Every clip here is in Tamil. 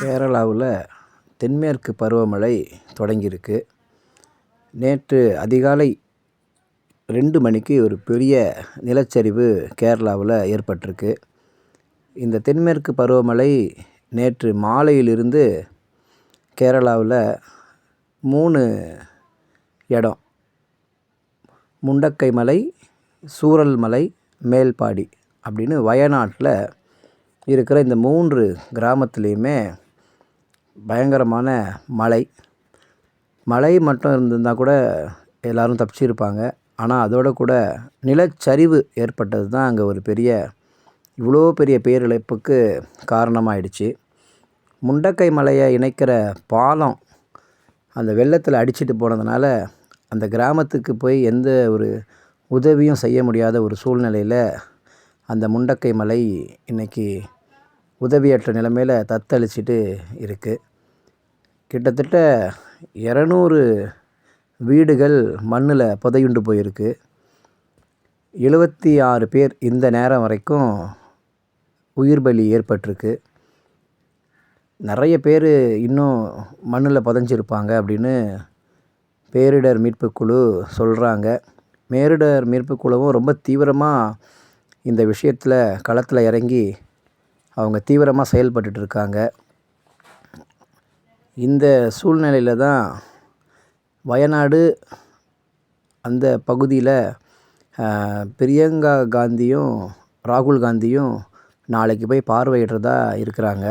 கேரளாவில் தென்மேற்கு பருவமழை தொடங்கியிருக்கு. நேற்று அதிகாலை ரெண்டு மணிக்கு ஒரு பெரிய நிலச்சரிவு கேரளாவில் ஏற்பட்டிருக்கு. இந்த தென்மேற்கு பருவமழை நேற்று மாலையிலிருந்து கேரளாவில் மூணு இடம். முண்டக்கை மலை சூரல் மலை மேல்பாடி அப்படின்னு வயநாட்டில் இருக்கிற இந்த மூன்று கிராமத்துலேயுமே பயங்கரமான மழை. மழை மட்டும் இருந்திருந்தால் கூட எல்லோரும் தப்பிச்சிருப்பாங்க. ஆனால் அதோட கூட நிலச்சரிவு ஏற்பட்டது தான் அங்கே ஒரு பெரிய இவ்வளோ பெரிய பேரிழப்புக்கு காரணமாயிடுச்சு. முண்டக்கை மலையை இணைக்கிற பாலம் அந்த வெள்ளத்தில் அடிச்சிட்டு போனதுனால அந்த கிராமத்துக்கு போய் எந்த ஒரு உதவியும் செய்ய முடியாத ஒரு சூழ்நிலையில் அந்த முண்டக்கை மலை இன்றைக்கி உதவியற்ற நிலைமையில் தத்தளிச்சிட்டு இருக்குது கிட்டத்தட்ட இரநூறு வீடுகள் மண்ணில் புதையுண்டு போயிருக்கு. எழுபத்தி ஆறு பேர் இந்த நேரம் வரைக்கும் உயிர் பலி ஏற்பட்டிருக்கு. நிறைய பேர் இன்னும் மண்ணில் புதஞ்சிருப்பாங்க அப்படின்னு பேரிடர் மீட்பு குழு சொல்கிறாங்க பேரிடர் மீட்பு குழுவும் ரொம்ப தீவிரமாக இந்த விஷயத்தில் களத்தில் இறங்கி அவங்க தீவிரமாக செயல்பட்டுட்டு இருக்காங்க இந்த சூழ்நிலையில் தான் வயநாடு அந்த பகுதியில் பிரியங்கா காந்தியும் ராகுல் காந்தியும் நாளைக்கு போய் பார்வையிடுறதா இருக்கிறாங்க.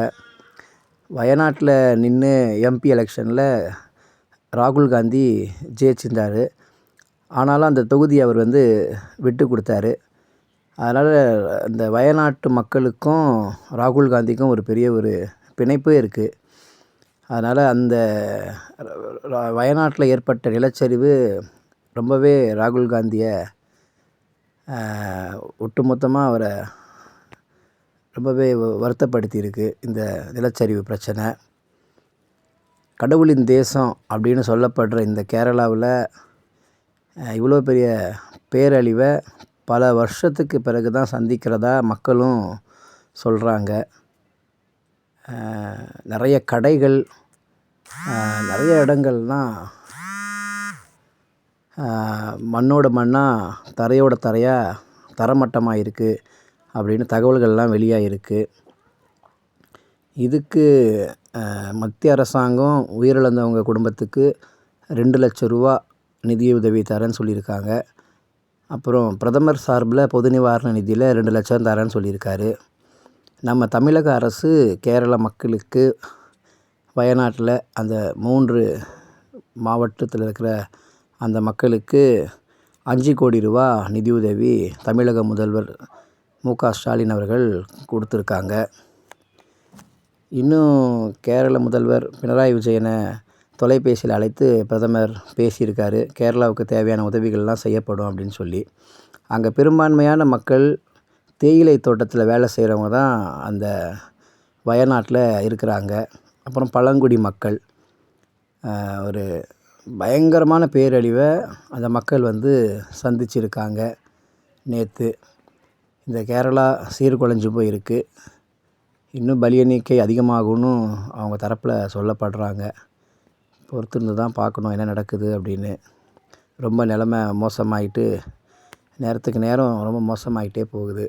வயநாட்டில் நின்று எம்பி எலெக்ஷனில் ராகுல் காந்தி ஜெயிச்சிருந்தார். ஆனாலும் அந்த தொகுதியை அவர் வந்து விட்டு கொடுத்தாரு. அதனால் இந்த வயநாட்டு மக்களுக்கும் ராகுல் காந்திக்கும் ஒரு பெரிய ஒரு பிணைப்பு இருக்குது அதனால் அந்த வயநாட்டில் ஏற்பட்ட நிலச்சரிவு ரொம்பவே ராகுல் காந்தியை ஒட்டுமொத்தமாக அவரை ரொம்பவே வருத்தப்படுத்தியிருக்கு இந்த நிலச்சரிவு பிரச்சனை. கடவுளின் தேசம் அப்படின்னு சொல்லப்படுற இந்த கேரளாவில் இவ்வளோ பெரிய பேரழிவை பல வருஷத்துக்கு பிறகு தான் சந்திக்கிறதா மக்களும் சொல்கிறாங்க நிறைய கடைகள் நிறைய இடங்கள்லாம் மண்ணோட மண்ணாக தரையோட தரையாக தரமட்டமாக இருக்குது அப்படின்னு தகவல்கள்லாம் வெளியாகிருக்கு இதுக்கு மத்திய அரசாங்கம் உயிரிழந்தவங்க குடும்பத்துக்கு ரெண்டு லட்ச ரூபா நிதியுதவி தரேன்னு சொல்லியிருக்காங்க. அப்புறம் பிரதமர் சார்பில் பொது நிவாரண நிதியில் ரெண்டு லட்சம் தரேன்னு சொல்லியிருக்காரு. நம்ம தமிழக அரசு கேரள மக்களுக்கு வயநாட்டில் அந்த மூன்று மாவட்டத்தில் இருக்கிற அந்த மக்களுக்கு அஞ்சு கோடி ரூபா நிதியுதவி தமிழக முதல்வர் மு க ஸ்டாலின் அவர்கள் கொடுத்துருக்காங்க. இன்னும் கேரள முதல்வர் பினராயி விஜயனை தொலைபேசியில் அழைத்து பிரதமர் பேசியிருக்காரு கேரளாவுக்கு தேவையான உதவிகள்லாம் செய்யப்படும் அப்படின்னு சொல்லி. அங்கே பெரும்பான்மையான மக்கள் தேயிலை தோட்டத்தில் வேலை செய்கிறவங்க தான் அந்த வயநாட்டில் இருக்கிறாங்க. அப்புறம் பழங்குடி மக்கள். ஒரு பயங்கரமான பேரழிவை அந்த மக்கள் வந்து சந்திச்சிருக்காங்க நேற்று இந்த கேரளா சீர்குலைஞ்சு போயிருக்கு. இன்னும் பலி எண்ணிக்கை அதிகமாகும்னு அவங்க தரப்பில் சொல்லப்படுறாங்க. பொறுத்திருந்து தான் பார்க்கணும் என்ன நடக்குது அப்படின்னு. ரொம்ப நிலமை மோசமாகிட்டு நேரத்துக்கு நேரம் ரொம்ப மோசமாகிட்டே போகுது.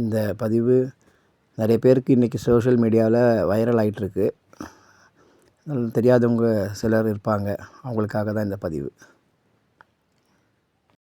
இந்த பதிவு நிறைய பேருக்கு இன்றைக்கி சோஷியல் மீடியாவில் வைரல் ஆகிட்டுருக்கு தெரியாதவங்க சிலர் இருப்பாங்க. அவங்களுக்காக தான் இந்த பதிவு.